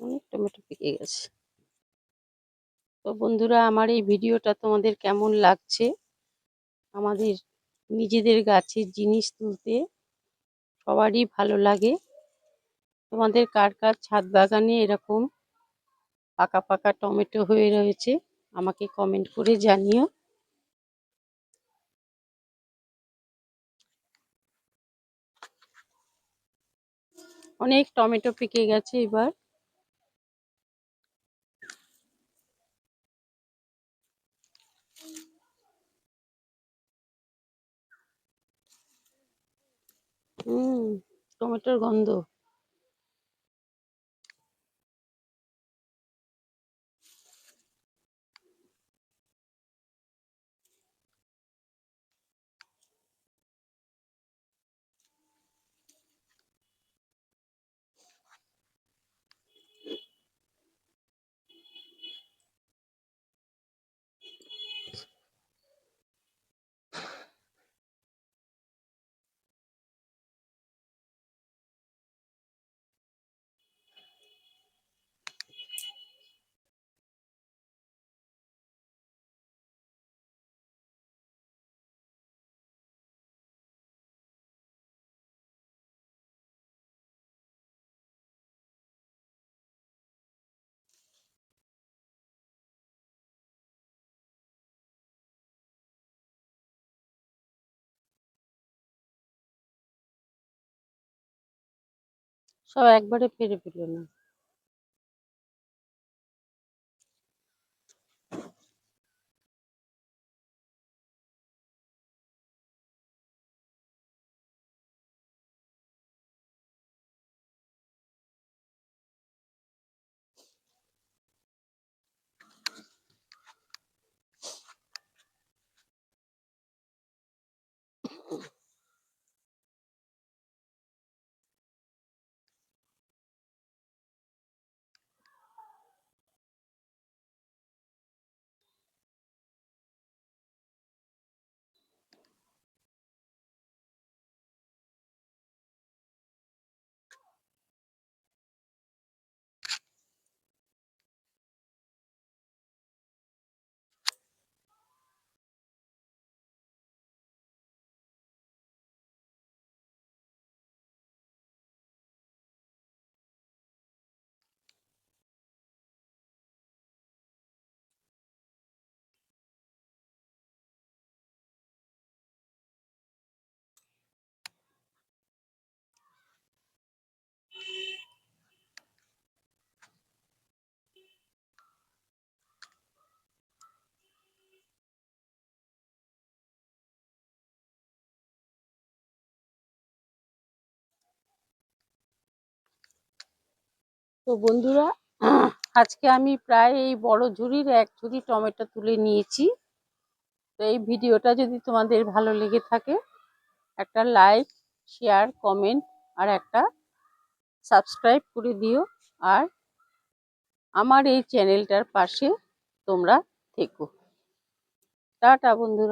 অনেক টমেটো পেকে গেছে। তো বন্ধুরা, আমার এই ভিডিওটা তোমাদের কেমন লাগছে? আমাদের নিজেদের গাছের জিনিস তুলতে সবারই ভালো লাগে। তোমাদের কার কার ছাদ বাগানে এরকম পাকা পাকা টমেটো হয়ে রয়েছে, আমাকে কমেন্ট করে জানিও। অনেক টমেটো পেকে গেছে এবার। হুম টমেটোর গন্ধ। সব একবারে পেরে পেল না। তো বন্ধুরা, আজকে আমি প্রায় এই বড় ঝুড়ির এক ঝুড়ি টমেটো তুলে নিয়েছি। তো এই ভিডিওটা যদি তোমাদের ভালো লেগে থাকে, একটা লাইক, শেয়ার, কমেন্ট আর একটা সাবস্ক্রাইব করে দিও। আর আমার এই চ্যানেলটার পাশে তোমরা থেকো। টাটা বন্ধুরা।